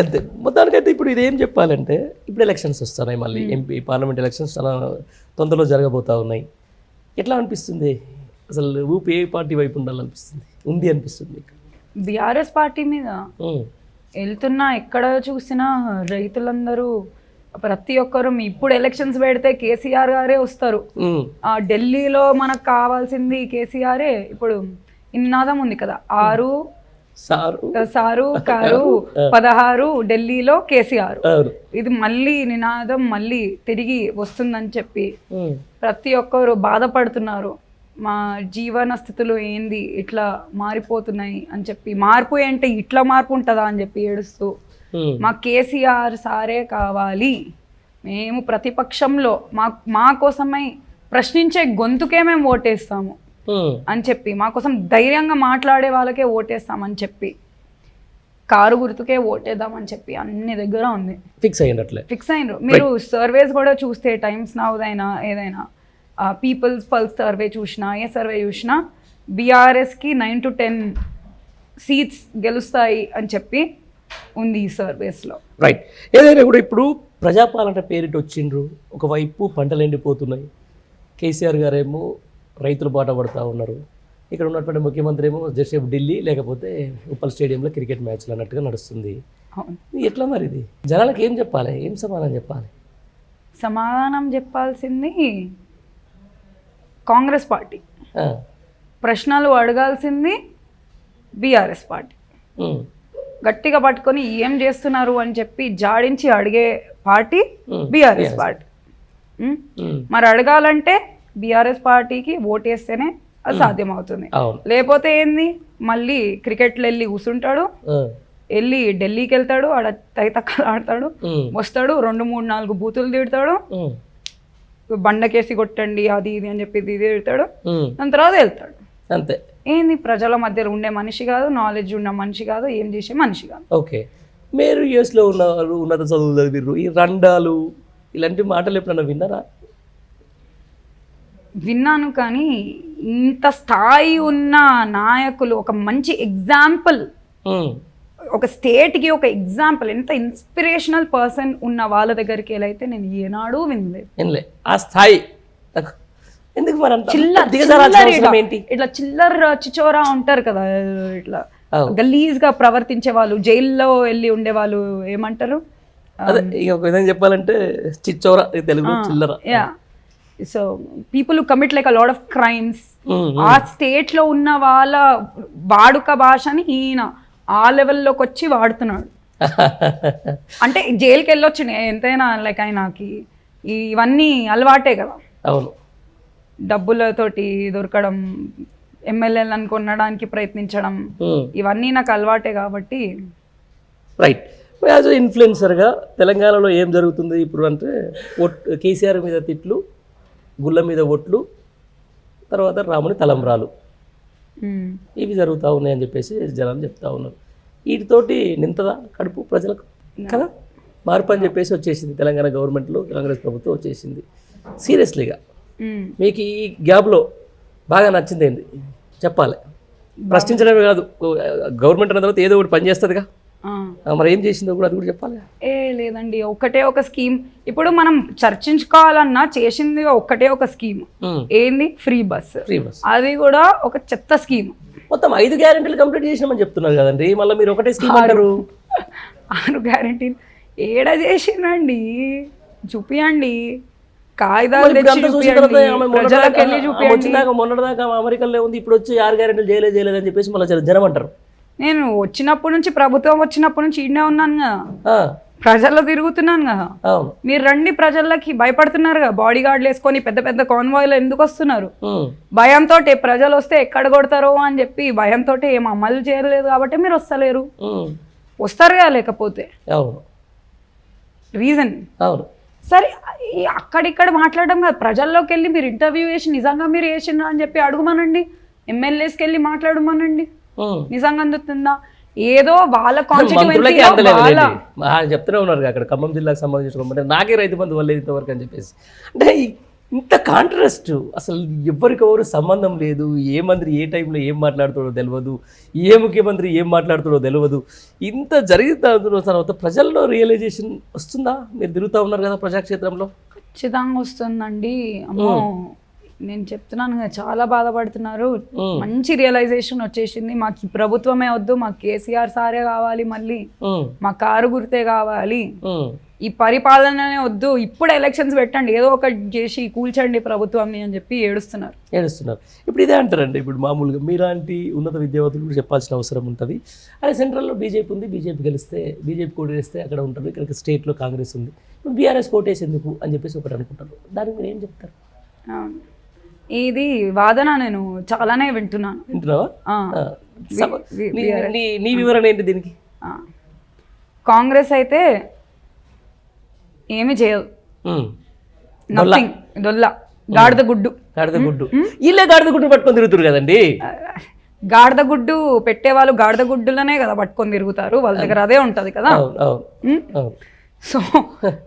అంతే. మొత్తానికైతే ఇప్పుడు ఇదేం చెప్పాలంటే ఇప్పుడు ఎలక్షన్స్ వస్తున్నాయి మళ్ళీ. ఎంపీ పార్లమెంట్ ఎలక్షన్స్ చాలా తొందరలో జరగబోతా ఉన్నాయి. ఎట్లా అనిపిస్తుంది? అసలు ఊపి ఏ పార్టీ వైపు ఉండాలనిపిస్తుంది? ఉంది అనిపిస్తుంది బీఆర్ఎస్ పార్టీ మీద వెళ్తున్నా ఎక్కడ చూసినా రైతులందరూ ప్రతి ఒక్కరు ఇప్పుడు ఎలక్షన్స్ పెడితే కేసీఆర్ గారే వస్తారు. ఆ ఢిల్లీలో మనకు కావాల్సింది కేసీఆరే. ఇప్పుడు ఇన్నాదం ఉంది కదా. ఆరు సారు. సారు కారు పదహారు ఢిల్లీలో కేసీఆర్. ఇది మళ్ళీ నినాదం మళ్ళీ తిరిగి వస్తుందని చెప్పి ప్రతి ఒక్కరు బాధపడుతున్నారు. మా జీవన స్థితులు ఏంది ఇట్లా మారిపోతున్నాయి అని చెప్పి. మార్పు ఏంటి ఇట్లా మార్పు ఉంటుందా అని చెప్పి ఏడుస్తూ. మా కేసీఆర్ సారే కావాలి. మేము ప్రతిపక్షంలో మా మా కోసమై ప్రశ్నించే గొంతుకే మేము ఓటేస్తాము. అని చెప్పి మా కోసం ధైర్యంగా మాట్లాడే వాళ్ళకే ఓటేస్తామని చెప్పి కారు గుర్తుకే ఓటేద్దామని చెప్పి అన్ని దగ్గర ఉంది. ఫిక్స్ అయ్యిండట్లే. ఫిక్స్ అయినరు మీరు సర్వేస్ కూడా చూస్తే టైమ్స్ నౌదైనా ఏదైనా పీపుల్స్ పల్స్ సర్వే చూసినా ఏ సర్వే చూసినా బీఆర్ఎస్కి నైన్ టు టెన్ సీట్స్ గెలుస్తాయి అని చెప్పి ఉంది ఈ సర్వేస్లో రైట్ ఏదైనా కూడా ఇప్పుడు ప్రజాపాలన పేరిట వచ్చిండ్రు. ఒకవైపు పంటలు ఎండిపోతున్నాయి. కేసీఆర్ గారేమో రైతులు బాట పడుతూ ఉన్నారు. ఇక్కడ ఉన్నటువంటి ముఖ్యమంత్రి ఏమో జసేపు ఢిల్లీ లేకపోతే ఉప్పల్ స్టేడియంలో క్రికెట్ మ్యాచ్లు అన్నట్టుగా నడుస్తుంది. ఎట్లా మరి ఇది? జనాలకు ఏం చెప్పాలి? ఏం సమాధానం చెప్పాలి? సమాధానం చెప్పాల్సింది కాంగ్రెస్ పార్టీ. ప్రశ్నలు అడగాల్సింది బీఆర్ఎస్ పార్టీ. గట్టిగా పట్టుకొని ఏం చేస్తున్నారు అని చెప్పి జాడించి అడిగే పార్టీ. BRS party. మరి అడగాలంటే బీఆర్ఎస్ పార్టీకి ఓటేస్తేనే అది సాధ్యమవుతుంది. అవును. లేకపోతే ఏంది? మళ్ళీ క్రికెట్లో వెళ్ళి కూర్చుంటాడు వెళ్ళి ఢిల్లీకి వెళ్తాడు ఆడ తైతక్కలు ఆడతాడు వస్తాడు రెండు మూడు నాలుగు బూతులు తిడతాడు. బండకేసి కొట్టండి అది ఇది అని చెప్పి ఇది తిడతాడు. దాని తర్వాత వెళ్తాడు. అంతే. ఏంది? ప్రజల మధ్యలో ఉండే మనిషి కాదు నాలెడ్జ్ ఉన్న మనిషి కాదు ఏం చేసే మనిషి కాదు. ఓకే. మీరు యుఎస్లో ఉన్నారు ఉన్నత చదువులు చదివిర్రు. ఈ రండాలు ఇలాంటి మాటలు ఎప్పుడన్నా విన్నారా? విన్నాను కానీ ఇంత స్థాయి ఉన్న నాయకులు ఒక మంచి ఎగ్జాంపుల్ ఒక స్టేట్కి ఒక ఎగ్జాంపుల్ ఎంత ఇన్స్పిరేషనల్ పర్సన్ ఉన్న వాళ్ళ దగ్గరికి వెళ్ళైతే నేను ఏనాడు వినలేదు. ఆ స్థాయి ఎందుకు చిల్లర ఇట్లా- చిల్లర చిచోరా ఉంటారు కదా ఇట్లా అవును. గలీజ్గా ప్రవర్తించే వాళ్ళు జైల్లో వెళ్ళి ఉండే వాళ్ళు ఏమంటారు? అదే ఒక విధంగా చెప్పాలంటే చిచ్చోర తెలుగు చిల్లర. Yeah. So people commit like a lot of crimes ఆ స్టేట్లో ఉన్న వాళ్ళ వాడుక భాషని ఈయన ఆ లెవెల్లోకి వచ్చి వాడుతున్నాడు. అంటే జైలుకి వెళ్ళొచ్చు ఎంతైనా లైక్ ఆయనకి ఇవన్నీ అలవాటే కదా. అవును. డబ్బులతోటి దొరకడం ఎమ్మెల్యేలను కొనడానికి ప్రయత్నించడం ఉమ్, ఇవన్నీ నాకు అలవాటే కాబట్టి. రైట్ యాజ్ ఇన్ఫ్లుయెన్సర్గా తెలంగాణలో ఏం జరుగుతుంది ఇప్పుడు అంటే కేసీఆర్ మీద తిట్లు గుళ్ళ మీద ఒట్లు తర్వాత రాముని తలంబ్రాలు. ఇవి జరుగుతూ ఉన్నాయని చెప్పేసి జనాలు చెప్తా ఉన్నారు. వీటితోటి నింతదా కడుపు ప్రజలకు? కదా? మార్పు అని చెప్పేసి వచ్చేసింది. తెలంగాణ గవర్నమెంట్లో కాంగ్రెస్ ప్రభుత్వం వచ్చేసింది. సీరియస్లీగా. మీకు ఈ గ్యాప్లో బాగా నచ్చింది ఏంది చెప్పాలి ప్రశ్నించడమే కాదు. గవర్నమెంట్ అన్న తర్వాత ఏదో ఒకటి పని చేస్తుందిగా. ఆ. ఆ, మరి ఏం చేసిందో కూడా అది కూడా చెప్పాలి. ఏ లేదండి ఒకటే ఒక స్కీమ్. ఇప్పుడు మనం చర్చించుకోవాలన్నా చేసింది ఒక్కటే ఒక స్కీమ్. ఏంది? Free bus. Free bus. అది కూడా ఒక చెత్త స్కీమ్. మొత్తం ఐదు గ్యారెంటీలు కంప్లీట్ చేసినామని చెప్తున్నారు కదండి. మళ్ళీ మీరు ఒకటే స్కీమ్ అంటారు. ఆరు గ్యారంటీలు. ఏడ చేసిండండి చూపియండి కాగితాలు తెచ్చి చూపియండి మొన్నటిదాకా- అమెరికాలో ఉంది. ఇప్పుడు వచ్చి ఆరు గ్యారెంటీలు చేయలేదు చేయలేదు అని చెప్పేసి మళ్ళీ జనం అంటారు. నేను వచ్చినప్పటి నుంచి ప్రభుత్వం వచ్చినప్పటి నుంచి ఈడనే ఉన్నాను కదా. ప్రజల్లో తిరుగుతున్నాను కదా. మీరు రండి ప్రజలకి భయపడుతున్నారు కదా. బాడీ గార్డులు వేసుకొని పెద్ద పెద్ద కాన్వాయ్లు ఎందుకు వస్తున్నారు? భయంతో ప్రజలు వస్తే ఎక్కడ కొడతారో అని చెప్పి భయంతో ఏం అమలు చేయలేదు కాబట్టి మీరు వస్తలేరు. వస్తారు కదా లేకపోతే. రీజన్. అవును. సరే అక్కడిక్కడ మాట్లాడడం కాదు. ప్రజల్లోకి వెళ్ళి మీరు ఇంటర్వ్యూ చేసి నిజంగా మీరు చేసిండ్రా అని చెప్పి అడుగుమనండి. ఎమ్మెల్యేస్కి వెళ్ళి మాట్లాడమనండి. నిజంగా అందుతుందా? ఏదో వాళ్ళ ఆయన చెప్తూనే ఉన్నారు అక్కడ ఖమ్మం జిల్లాకు సంబంధించిన నాకే రైతు బంధు వల్ల ఇంతవరకు అని చెప్పేసి. అంటే ఇంత కాంట్రాస్ట్ అసలు ఎవరికెవరు సంబంధం లేదు. ఏ మంత్రి ఏ టైంలో ఏం మాట్లాడుతాడో తెలియదు ఏ ముఖ్యమంత్రి ఏం మాట్లాడుతాడో తెలియదు ఇంత జరుగుతున్న తర్వాత ప్రజల్లో రియలైజేషన్ వస్తుందా? మీరు తిరుగుతూ ఉన్నారు కదా ప్రజాక్షేత్రంలో. ఖచ్చితంగా వస్తుందండి. అమ్మో. నేను చెప్తున్నాను కదా చాలా బాధపడుతున్నారు. మంచి రియలైజేషన్ వచ్చేసింది. మాకు ప్రభుత్వమే వద్దు మాకు కేసీఆర్ సారే కావాలి మళ్ళీ. మా కారు గుర్తే కావాలి. ఈ పరిపాలననే వద్దు ఇప్పుడు ఎలక్షన్స్ పెట్టండి. ఏదో ఒకటి చేసి కూల్చండి ప్రభుత్వాన్ని అని చెప్పి ఏడుస్తున్నారు. ఏడుస్తున్నారు. ఇప్పుడు ఇదే అంటారండి. ఇప్పుడు మామూలుగా మీలాంటి ఉన్నత విద్యావంతులు కూడా చెప్పాల్సిన అవసరం ఉంటుంది. అదే సెంట్రల్లో బీజేపీ ఉంది బీజేపీ గెలిస్తే బీజేపీ కోట్ వేస్తే అక్కడ ఉంటారు. ఇక్కడ స్టేట్లో కాంగ్రెస్ ఉంది. ఇప్పుడు బీఆర్ఎస్ కోటేసి ఎందుకు అని చెప్పేసి ఒకటి అనుకుంటారు. దానికి మీరు ఏం చెప్తారు. ఇది వాదన నేను చాలానే వింటున్నాను. వింటున్నావా? నీ- వివరణ ఏంటి దీనికి. కాంగ్రెస్ అయితే ఏమి చేయదు. నథింగ్ దొల్ల గాడిద గుడ్డు. గాడిద గుడ్డు. ఇల్లే గాడిద గుడ్డు పట్టుకొని తిరుగుతారు కదండి? గాడిద గుడ్డు పెట్టేవాళ్ళు గాడిద గుడ్డులనే కదా పట్టుకొని తిరుగుతారు. వాళ్ళ దగ్గర అదే ఉంటది కదా. సో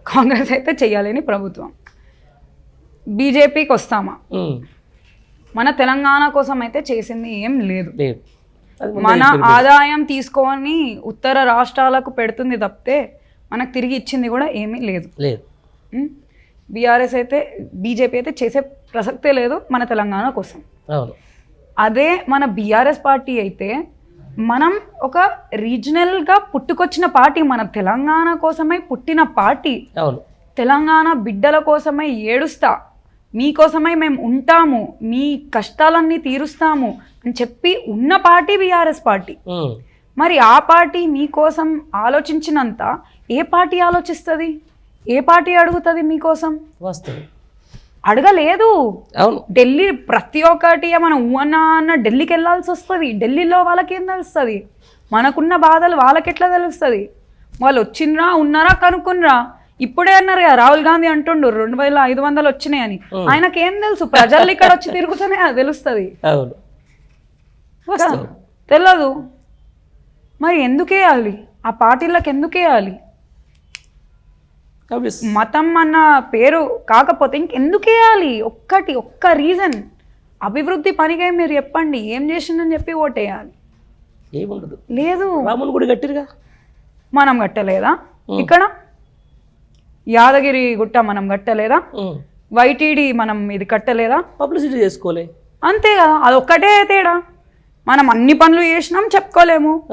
కాంగ్రెస్ అయితే చెయ్యాలని ప్రభుత్వం. బీజేపీకి వస్తామా. మన తెలంగాణ కోసం అయితే చేసింది ఏం లేదు. మన. ఆదాయం తీసుకొని ఉత్తర రాష్ట్రాలకు పెడుతుంది తప్పితే మనకు తిరిగి ఇచ్చింది కూడా ఏమీ లేదు. లేదు. బీఆర్ఎస్ అయితే బీజేపీ అయితే చేసే ప్రసక్తే లేదు మన తెలంగాణ కోసం. అదే మన బీఆర్ఎస్ పార్టీ అయితే మనం ఒక రీజనల్గా పుట్టుకొచ్చిన పార్టీ మన తెలంగాణ కోసమై పుట్టిన పార్టీ. తెలంగాణ బిడ్డల కోసమై ఏడుస్తా. మీకోసమై మేము ఉంటాము మీ కష్టాలన్నీ తీరుస్తాము అని చెప్పి ఉన్న పార్టీ బీఆర్ఎస్ పార్టీ. మరి ఆ పార్టీ మీకోసం ఆలోచించినంత ఏ పార్టీ ఆలోచిస్తుంది? ఏ పార్టీ అడుగుతుంది మీకోసం? వాస్తవం అడగలేదు. అవును. ఢిల్లీ ప్రతి ఒక్కటి మనం ఊ అన్న ఢిల్లీకి వెళ్ళాల్సి వస్తుంది. ఢిల్లీలో వాళ్ళకేం తెలుస్తుంది? మనకున్న బాధలు వాళ్ళకెట్లా తెలుస్తుంది? వాళ్ళు వచ్చిండ్రా ఉన్నారా కనుక్కునరా? ఇప్పుడే అన్నారు కదా రాహుల్ గాంధీ అంటుండు రెండు వేల ఐదు వందలు వచ్చినాయని. ఆయనకేం తెలుసు? ప్రజలు ఇక్కడ వచ్చి తిరుగుతూనే అది తెలుస్తుంది. తెలియదు మరి ఎందుకు వేయాలి ఆ పార్టీలకు ఎందుకు వేయాలి Obvious. మతం అన్న పేరు కాకపోతే ఇంకెందుకు వేయాలి ఒక్కటి ఒక్క రీజన్. అభివృద్ధి పనిగా మీరు చెప్పండి. ఏం చేసిందని చెప్పి ఓటేయాలి. ఏముండదు. లేదు. రాముని గుడి కట్టిరుగా మనం కట్టలేదా? ఇక్కడ యాదగిరి గుట్ట మనం కట్టలేదా. వైటీడీ మనం ఇది కట్టలేదా? పబ్లిసిటీ చేసుకోలే. అంతే కదా అది ఒక్కటే తేడా. మనం అన్ని పనులు చేసినాం చెప్పుకోలేము.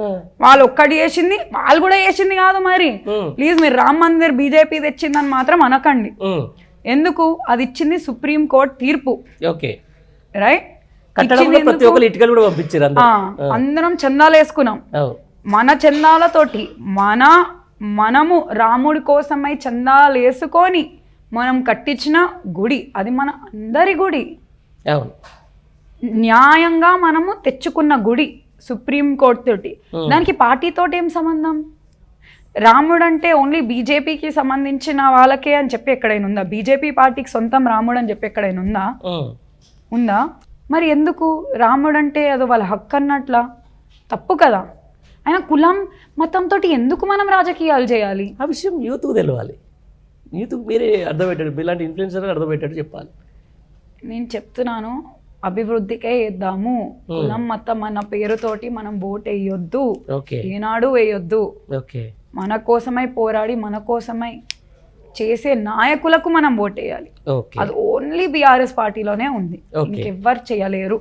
వాళ్ళు ఒక్కటి చేసింది వాళ్ళు కూడా చేసింది కాదు మరి. ప్లీజ్ మీరు రామ్ మందిర్ బీజేపీ తెచ్చిందని మాత్రం అనకండి. ఎందుకు? అది ఇచ్చింది సుప్రీం కోర్ట్ తీర్పు. ఓకే. రైట్? అందరూ. చందాలు వేసుకున్నాం. మన చందాలతోటి మన మనము రాముడి కోసమై చందాలు వేసుకొని మనం కట్టించిన గుడి అది మన అందరి గుడి. అవును. న్యాయంగా మనము తెచ్చుకున్న గుడి సుప్రీం కోర్ట్ తోటి. దానికి పార్టీతోటి ఏం సంబంధం? రాముడు అంటే ఓన్లీ బీజేపీకి సంబంధించిన వాళ్ళకే అని చెప్పి ఎక్కడైనా ఉందా? బీజేపీ పార్టీకి సొంతం రాముడు అని చెప్పి ఎక్కడైనా ఉందా. ఉందా? మరి ఎందుకు? రాముడు అంటే అదో వాళ్ళ హక్కు అన్నట్లా. తప్పు కదా. ఆయన కులం మతంతో ఎందుకు మనం రాజకీయాలు చేయాలి? ఆ విషయం యూత్కు తెలవాలి. యూత్కు మీరే అర్థమయ్యేటట్టు ఇలాంటి ఇన్ఫ్లుయెన్సర్ అర్థమయ్యేటట్టు చెప్పాలి. నేను చెప్తున్నాను అభివృద్ధికే వేద్దాము కులం మతం అన్న పేరుతోటి మనం ఓట్ వేయొద్దు. ఏనాడు వేయొద్దు. మన కోసమై పోరాడి మన కోసమై చేసే నాయకులకు మనం ఓట్ వేయాలి. ఓకే. అది ఓన్లీ బీఆర్ఎస్ పార్టీలోనే ఉంది. ఇంకెవ్వరు చేయలేరు.